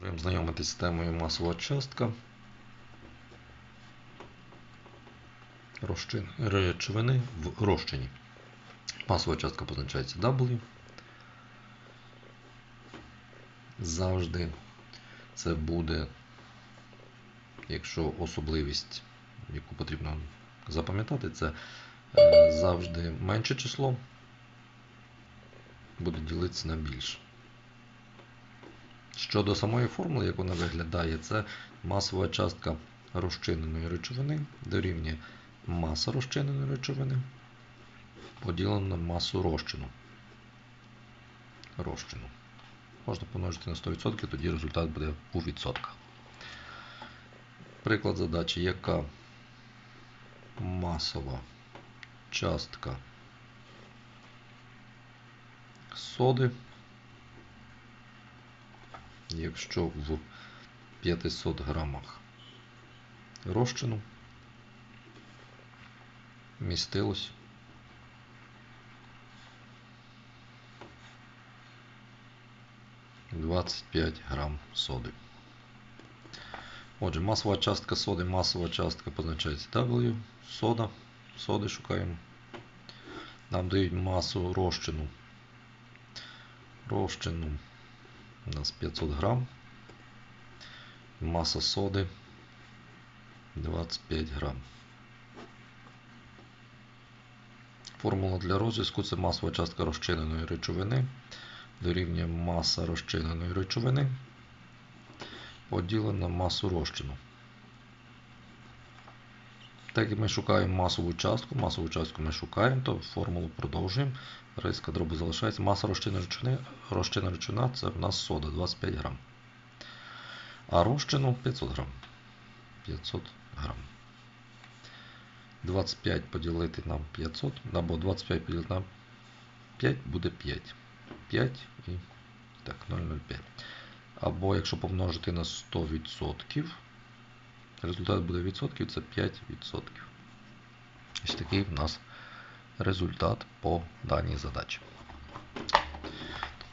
Будемо знайомитись з темою масова частка. Речовини в розчині. Масова частка позначається W. Завжди це буде, якщо особливість, яку потрібно запам'ятати, це е, завжди менше число буде ділитися на більше. Щодо самої формули, як вона виглядає, це масова частка розчиненої речовини дорівнює маса розчиненої речовини поділена на масу розчину. розчину. Можна помножити на 100%, тоді результат буде у відсотках. Приклад задачі, яка масова частка соди якщо в 500 грамах розчину містилось Двадцять п'ять грам соди. Отже, масова частка соди, масова частка позначається W, сода, соди шукаємо. Нам дають масу розчину. Розчину у нас 500 грам. Маса соди 25 грам. Формула для розв'язку це масова частка розчиненої речовини. Дорівнює маса розчиненої речовини. Поділена на масу розчину. Так як ми шукаємо масову частку, масову частку ми шукаємо, то формулу продовжуємо. Риска дробу залишається. Маса розчинної речовини, розчинна речовина це в нас сода 25 грам. А розчину 500 грам. 500 грам. 25 поділити на 500, або 25 поділити на 5 буде 5. 5 і так, 0,05. Або якщо помножити на 100%, результат буде відсотків, це 5%. Ось такий в нас результат по даній задачі.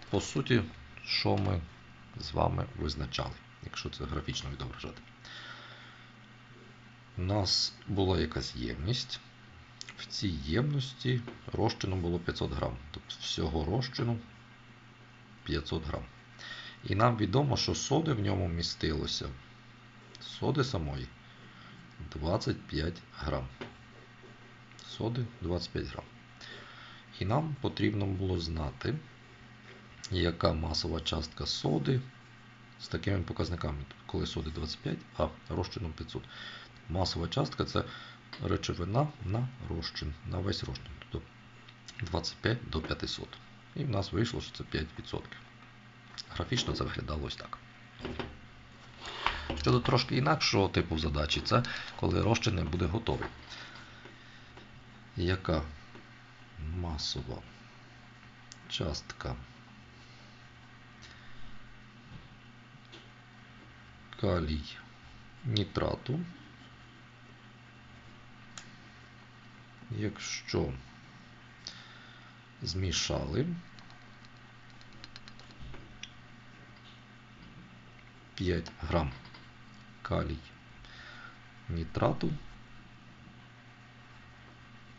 По суті, що ми з вами визначали, якщо це графічно відображати. У нас була якась ємність. В цій ємності розчину було 500 грам. Тобто всього розчину 500 грам. І нам відомо, що соди в ньому містилося. Соди самої 25 грам соди 25 грам. І нам потрібно було знати, яка масова частка соди з такими показниками, коли соди 25, а розчином 500. Масова частка це речовина на розчин, на весь розчин. Тобто 25 до 500. І в нас вийшло, що це 5%. Графічно це виглядало ось так. Щодо трошки інакшого типу задачі, це коли розчин буде готовий. Яка масова частка? Калій нітрату, якщо змішали 5 грам калій нітрату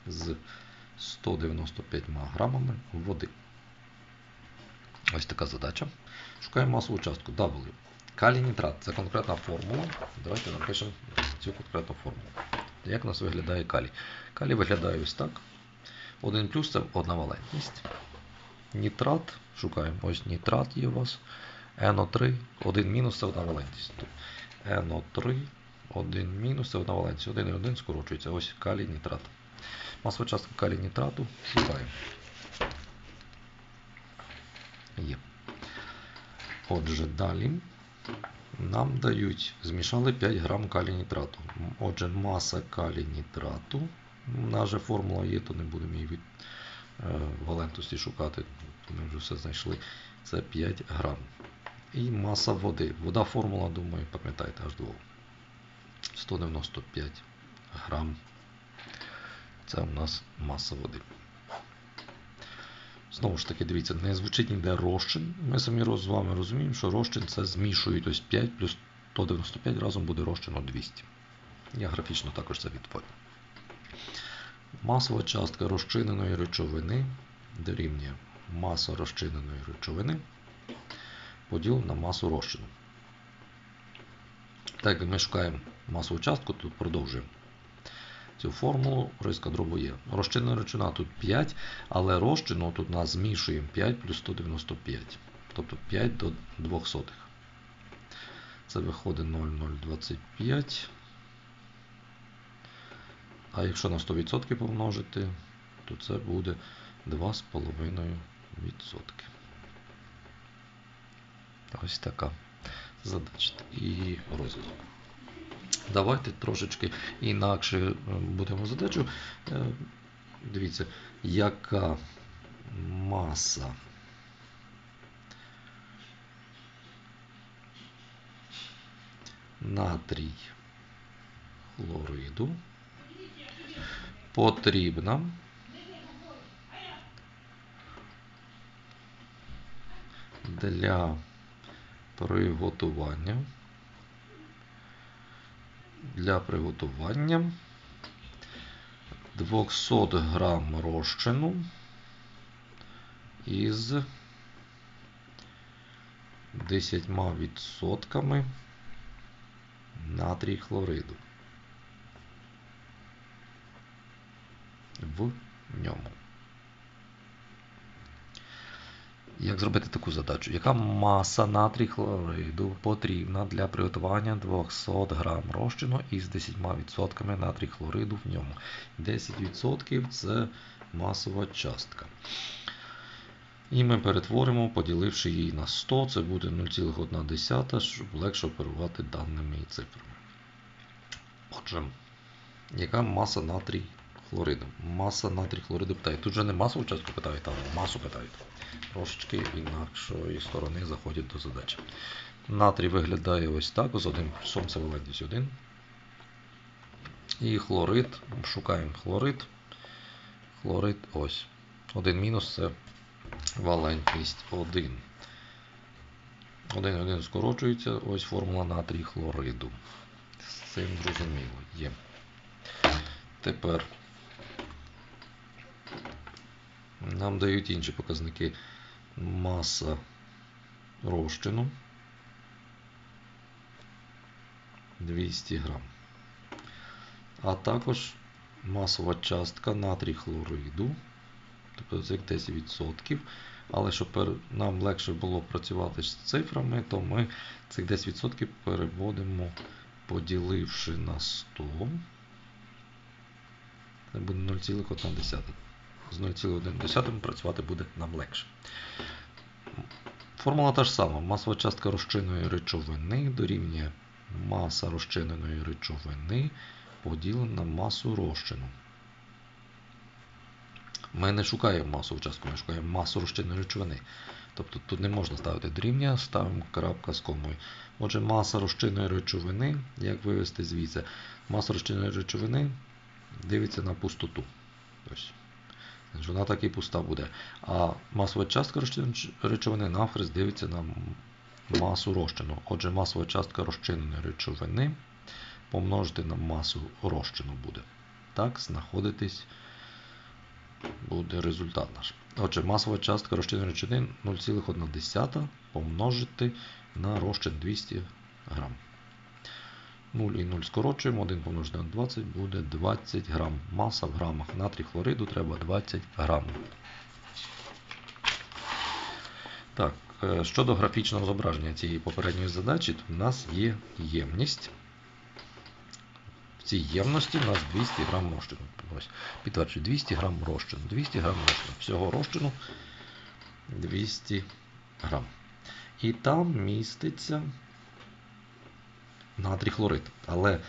з 195 грамами води. Ось така задача. Шукаємо масову частку W. Калій нітрат це конкретна формула. Давайте напишемо цю конкретну формулу. Як у нас виглядає калій? Калій виглядає ось так. 1 плюс це одна валентність. Нітрат, шукаємо, ось нітрат є у вас. НО3, 1 мінус це одна валентність. НО3, 1 мінус це одна валентність. 1 і 1 скорочується. Ось калій нітрат. Масова частка калій нітрату шукаємо. Є. Отже, далі нам дають, змішали 5 грам калій нітрату. Отже, маса калій нітрату. Же формула є, то не будемо її від е, валентності шукати, ми вже все знайшли. Це 5 грам. І маса води. Вода формула, думаю, пам'ятаєте, аж 2. 195 грам це у нас маса води. Знову ж таки, дивіться, не звучить ніде розчин. Ми самі з вами розуміємо, що розчин це змішують ось 5 плюс 195 разом буде розчину 200. Я графічно також це відтворю. Масова частка розчиненої речовини дорівнює маса розчиненої речовини поділ на масу розчину. Так як ми шукаємо масову частку, тут продовжуємо. Цю формулу риска дробу є. Розчинна речовина тут 5, але розчину тут нас змішуємо 5 плюс 195. Тобто 5 до 200. Це виходить 0,025. А якщо на 100% помножити, то це буде 2,5%. Ось така задача і розвиток. Давайте трошечки інакше е, будемо задачу. Е, Дивіться, яка маса натрій хлориду потрібна для приготування для приготування 200 грам розчину із 10% натрій хлориду в ньому. Як зробити таку задачу? Яка маса натрій хлориду потрібна для приготування 200 грам розчину із 10% натрій хлориду в ньому? 10% це масова частка. І ми перетворимо, поділивши її на 100, це буде 0,1, щоб легше оперувати даними і цифрами. Отже, яка маса натрій хлориду? Маса натрій хлориду питає. Тут же не масову частку питають, а масу питають. Трошечки інакшої сторони заходять до задачі. Натрій виглядає ось так, з одним плюсом це валентність 1. І хлорид, шукаємо хлорид. Хлорид ось. Один мінус це валентність 1. 1 1 скорочується, ось формула натрій хлориду. З цим зрозуміло є. Тепер нам дають інші показники. Маса розчину 200 грам. А також масова частка натрій хлориду, тобто це 10%. Але щоб нам легше було працювати з цифрами, то ми цих 10% переводимо, поділивши на 100. Це буде 0,1. З 0,1 працювати буде нам легше. Формула та ж сама. Масова частка розчинної речовини дорівнює маса розчиненої речовини поділена на масу розчину. Ми не шукаємо масову частку, ми шукаємо масу розчинної речовини. Тобто тут не можна ставити дорівнює, ставимо крапка з комою. Отже, маса розчинної речовини, як вивести звідси, маса розчинної речовини дивиться на пустоту. Ось. Значить, Вона так і пуста буде. А масова частка речовини навхрест дивиться на масу розчину. Отже, масова частка розчиненої речовини помножити на масу розчину буде. Так, знаходитись буде результат наш. Отже, масова частка розчинної речовини 0,1 помножити на розчин 200 грам. 0 і 0 скорочуємо, 1 помножити на 20 буде 20 грам. Маса в грамах. Натрій хлориду треба 20 грам. Так, е, щодо графічного зображення цієї попередньої задачі, то в нас є ємність. В цій ємності у нас 200 грам розчину. Підтверджую, 200 грам розчину. 200 грам розчину. Всього розчину 200 грам. І там міститься натрій хлорид. Але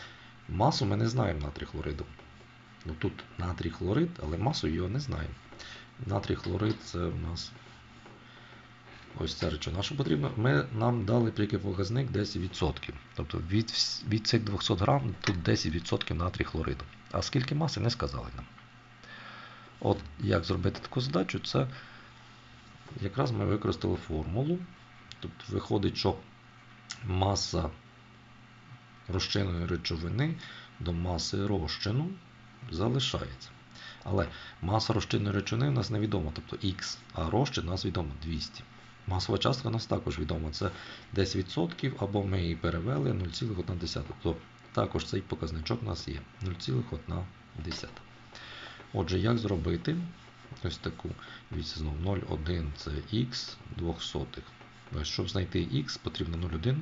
масу ми не знаємо натрій хлориду. Ну, Тут натрій хлорид, але масу його не знаємо. Натрій хлорид це у нас ось ця речовина, що потрібно. Ми, Нам дали показник 10%. Тобто від, від цих 200 грам тут 10% натрій хлориду. А скільки маси не сказали нам. От як зробити таку задачу, це якраз ми використали формулу. Тобто виходить, що маса розчинної речовини до маси розчину залишається. Але маса розчинної речовини у нас невідома, тобто Х, а розчин у нас відомо 200. Масова частка у нас також відома, це 10% або ми її перевели 0,1. Тобто також цей показничок у нас є 0,1. Отже, як зробити ось таку дивіться знову 0,1 це х 200. Щоб знайти х, потрібно 0,1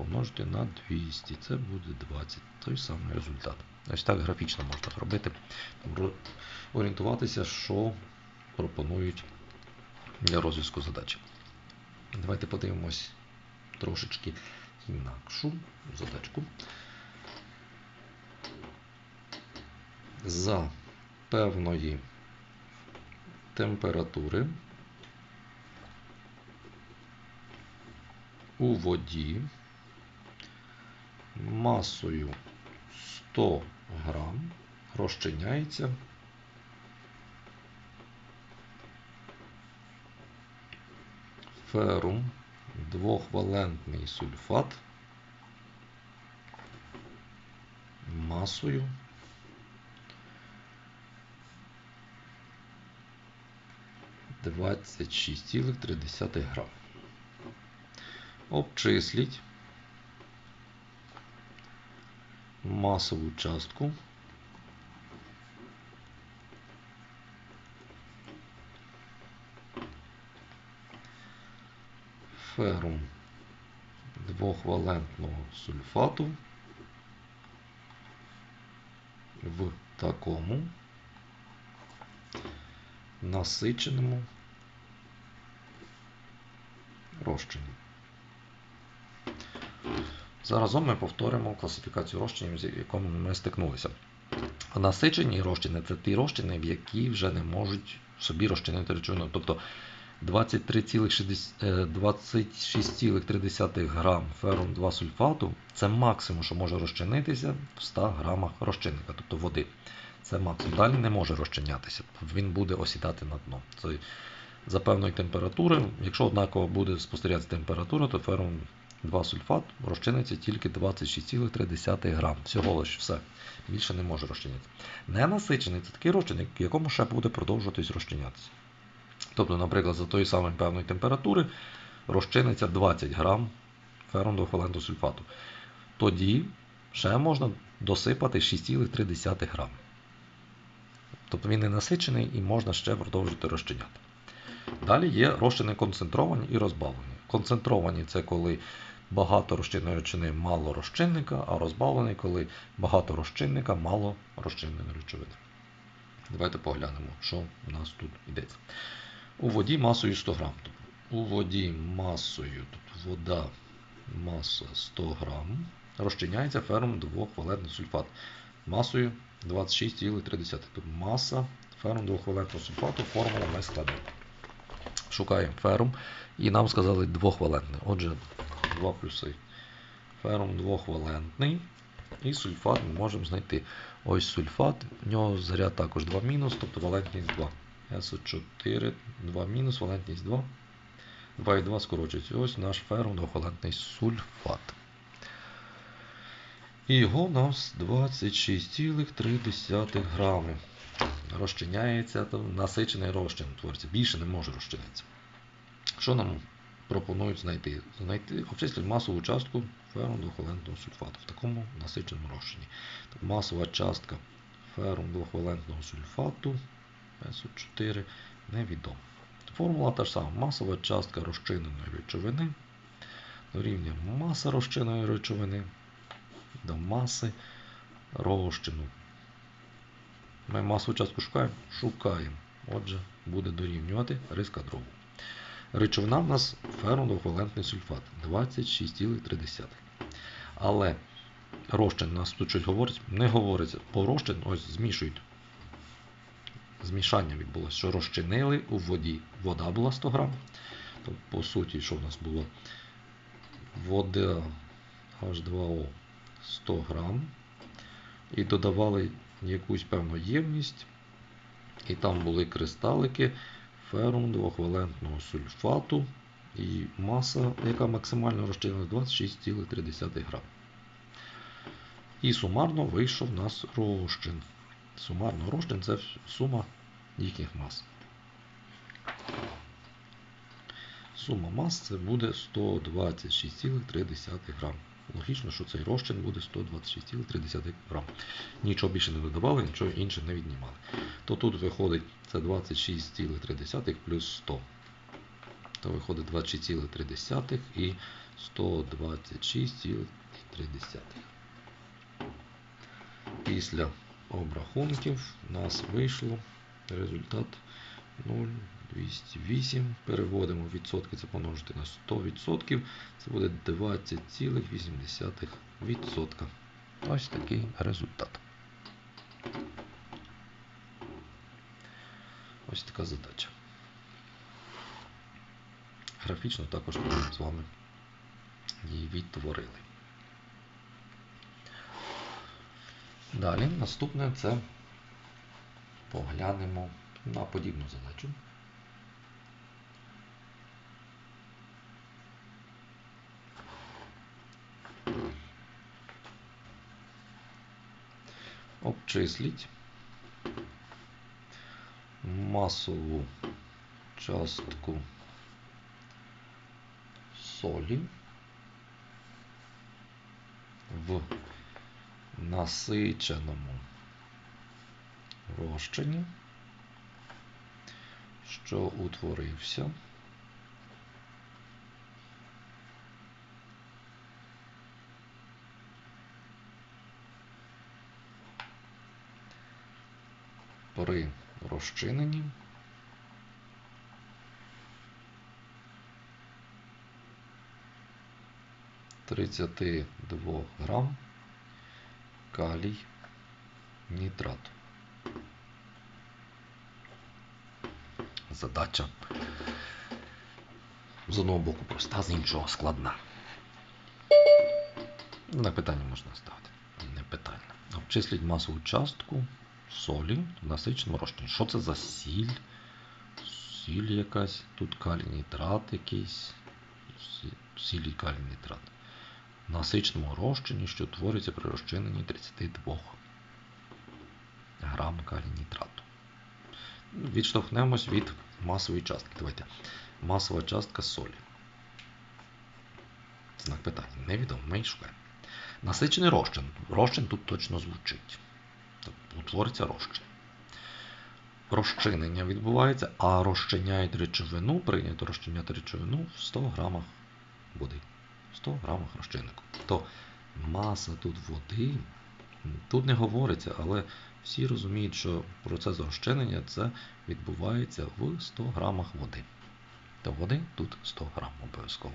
помножити на 200. Це буде 20. Той самий результат. Ось так графічно можна робити. Орієнтуватися, що пропонують для розв'язку задачі. Давайте подивимось трошечки інакшу задачку. За певної температури у воді масою 100 грам розчиняється. Ферум двохвалентний сульфат. Масою. 26,3 грам. Обчисліть масову частку ферум двохвалентного сульфату в такому насиченому розчині. Заразом ми повторимо класифікацію розчинів, з якими ми стикнулися. Насичені розчини це ті розчини, в які вже не можуть собі розчинити речовину. Тобто 26,3 грам ферум 2 сульфату це максимум, що може розчинитися в 100 грамах розчинника, тобто води. Це максимум. Далі не може розчинятися. Він буде осідати на дно. За певної температури. Якщо однаково буде спостерігатися температура, то ферум 2 сульфат розчиниться тільки 26,3 грам. Всього лише все. Більше не може розчинитися. Ненасичений це такий розчинник, в якому ще буде продовжуватись розчинятися. Тобто, наприклад, за тої самої певної температури розчиниться 20 грам двохвалентного сульфату. Тоді ще можна досипати 6,3 грам. Тобто він не насичений і можна ще продовжити розчиняти. Далі є розчини концентровані і розбавлені. Концентровані це коли багато розчинної речовини, мало розчинника, а розбавлені, коли багато розчинника, мало розчинної речовини. Давайте поглянемо, що у нас тут йдеться. У воді масою 100 грам. У воді масою, тобто вода маса 100 грам, розчиняється фером 2 валентний сульфат масою 26,3. Тобто маса ферум 2 валентного сульфату формула ми складемо. Шукаємо ферум і нам сказали двохвалентний. Отже, два плюси. Ферум двохвалентний. І сульфат ми можемо знайти. Ось сульфат, в нього заряд також 2 мінус, тобто валентність 2. СО4, 2 мінус, валентність 2. 2 і 2 скорочується. Ось наш ферум двохвалентний сульфат. І його у нас 26,3 грами. Розчиняється, насичений розчин твориться. Більше не може розчинитися. Що нам пропонують знайти? Знайти обчислити масову частку ферум двохвалентного сульфату в такому насиченому розчині. Так, масова частка ферум двохвалентного сульфату СО4 невідома. Формула та ж сама. Масова частка розчиненої речовини дорівнює маса розчиненої речовини до маси розчину. Ми масову частку шукаємо? Шукаємо. Отже, буде дорівнювати риска дробу. Речовина в нас ферронвалентний сульфат 26,3. Але розчин нас тут щось говорить, не говориться, бо розчин ось змішують. Змішання відбулося, що розчинили у воді. Вода була 100 грам. То, по суті, що в нас було? Вода H2O 100 грам. І додавали якусь певну ємність. І там були кристалики ферум двохвалентного сульфату і маса, яка максимально розчинена 26,3 грам. І сумарно вийшов у нас розчин. Сумарно розчин це сума їхніх мас. Сума мас це буде 126,3 грам. Логічно, що цей розчин буде 126,3 грам. Нічого більше не додавали, нічого інше не віднімали. То тут виходить це 26,3 плюс 100. То виходить 26,3 і 126,3. Після обрахунків у нас вийшло результат 0,208. Переводимо відсотки, це помножити на 100%. Це буде 20,8%. Ось такий результат. Ось така задача. Графічно також ми з вами її відтворили. Далі, наступне це поглянемо на подібну задачу. Обчисліть масову частку солі в насиченому розчині, що утворився при розчиненні тридцяти двох грам калій нітрату. Задача з одного боку проста, з іншого складна. На питання можна ставити. Не питання. Обчисліть масову частку солі в насиченому розчині. Що це за сіль? Сіль якась, тут калій нітрат якийсь. Сіль і калій нітрат. В насиченому розчині, що твориться при розчиненні 32 грам калій нітрату. Відштовхнемось від масової частки. Давайте. Масова частка солі. Знак питання. Невідомо. Ми шукаємо. Насичений розчин. Розчин тут точно звучить. Тобто утвориться розчин. Розчинення відбувається, а розчиняють речовину, прийнято розчиняти речовину в 100 грамах води. 100 грамах розчиннику. То маса тут води, тут не говориться, але всі розуміють, що процес розчинення це відбувається в 100 грамах води. То води тут 100 грам обов'язково.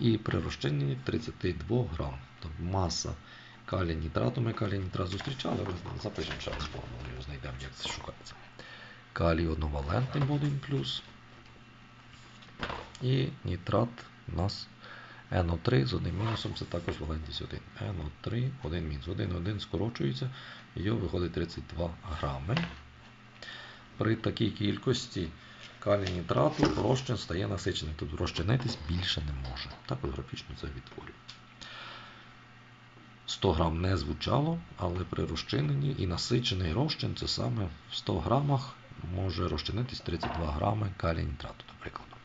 І при розчиненні 32 грам. Тобто маса калія нітрату, ми калій нітрат зустрічали, запишемо ще раз формулу, знайдемо, як це шукається. Калій одновалентний 1 плюс. І нітрат у нас NO3 з одним мінусом, це також валентність 1. NO3, 1 мінус. 1, 1 скорочується, його виходить 32 грами. При такій кількості калій нітрату розчин стає насиченим. Тобто розчинитись більше не може. Так от графічно це відтворює. 100 грам не звучало, але при розчиненні і насичений розчин це саме в 100 грамах може розчинитись 32 грами нітрату, до.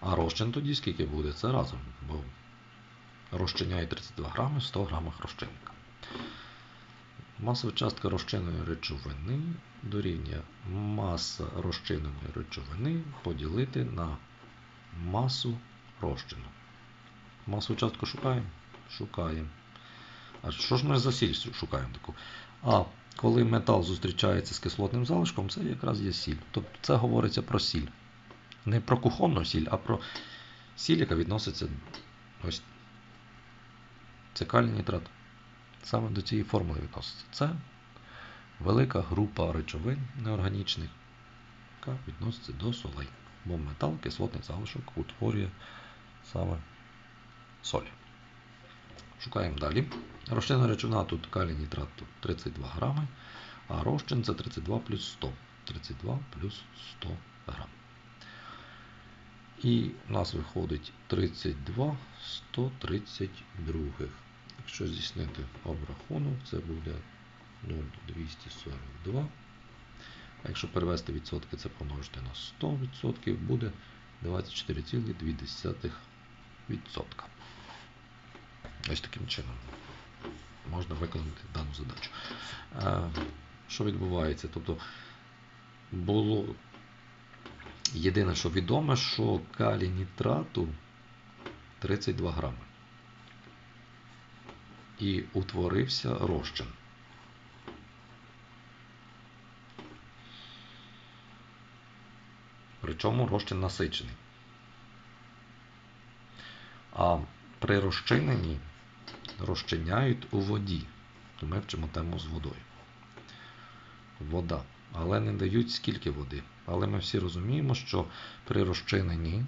А розчин тоді скільки буде? Це разом, бо розчиняє 32 грами в 100 грамах розчинника. Масова частка розчиненої речовини дорівнює маса розчиненої речовини поділити на масу розчину. Масу частку шукаємо? Шукаємо. А що ж ми за сіль шукаємо таку? А коли метал зустрічається з кислотним залишком, це якраз є сіль. Тобто це говориться про сіль. Не про кухонну сіль, а про сіль, яка відноситься ось це калій нітрат. Саме до цієї формули відноситься. Це велика група речовин неорганічних, яка відноситься до солей. Бо метал, кислотний залишок утворює саме солі. Шукаємо далі. Розчинна речовина тут калій нітрат тут 32 грами, а розчин це 32 плюс 100. 32 плюс 100 грам. І у нас виходить 32 132. Якщо здійснити обрахунок, це буде 0,242. А якщо перевести відсотки, це помножити на 100%, буде 24,2%. Ось таким чином можна виконати дану задачу. Е, Що відбувається? Тобто було єдине, що відоме, що калій нітрату 32 грами. І утворився розчин. Причому розчин насичений. А при розчиненні розчиняють у воді. То ми вчимо тему з водою. Вода. Але не дають скільки води. Але ми всі розуміємо, що при розчиненні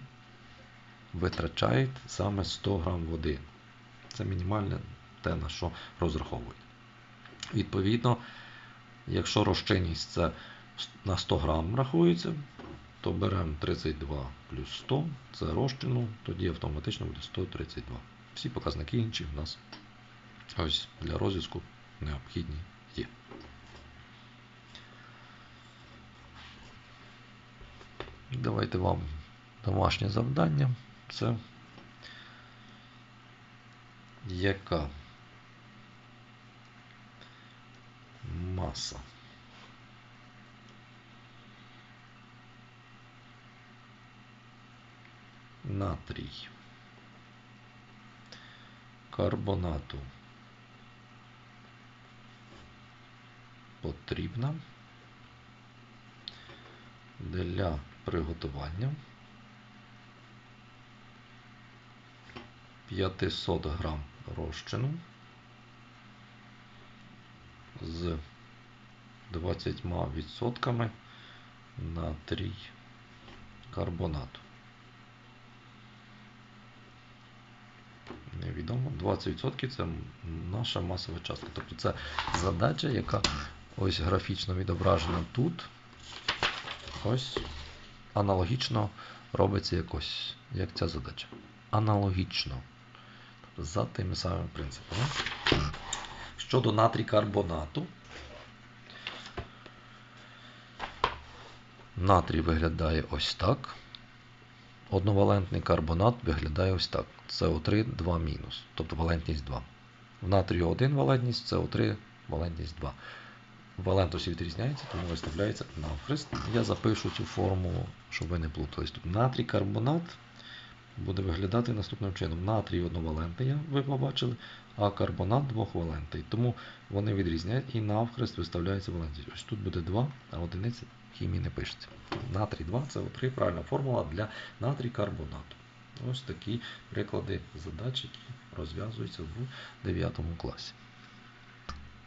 витрачають саме 100 грам води. Це мінімальне те, на що розраховують. Відповідно, якщо розчинність це на 100 грам рахується, то беремо 32 плюс 100, це розчину, тоді автоматично буде 132. Всі показники інші в нас ось для розв'язку необхідні є. Давайте вам домашнє завдання. Це яка маса натрій карбонату потрібна для приготування 500 грам розчину з 20% натрій карбонату. Невідомо. 20% це наша масова частка. Тобто це задача, яка ось графічно відображена тут. Ось аналогічно робиться якось, як ця задача. Аналогічно. Тобто за тими самими принципами. Щодо натрій карбонату. Натрій виглядає ось так. Одновалентний карбонат виглядає ось так. СО3 2 мінус, тобто валентність 2. В натрію 1 валентність, СО3 валентність 2. Валентність відрізняється, тому виставляється навхрест. Я запишу цю формулу, щоб ви не плутались. Тобто натрій карбонат буде виглядати наступним чином. Натрій одновалентний, ви побачили, а карбонат двохвалентний. Тому вони відрізняють і навхрест виставляється валентність. Ось тут буде 2, а одиниця хімії не пишеться. Натрій 2 це 3 правильна формула для натрій карбонату. Ось такі приклади задач, які розв'язуються в 9 класі.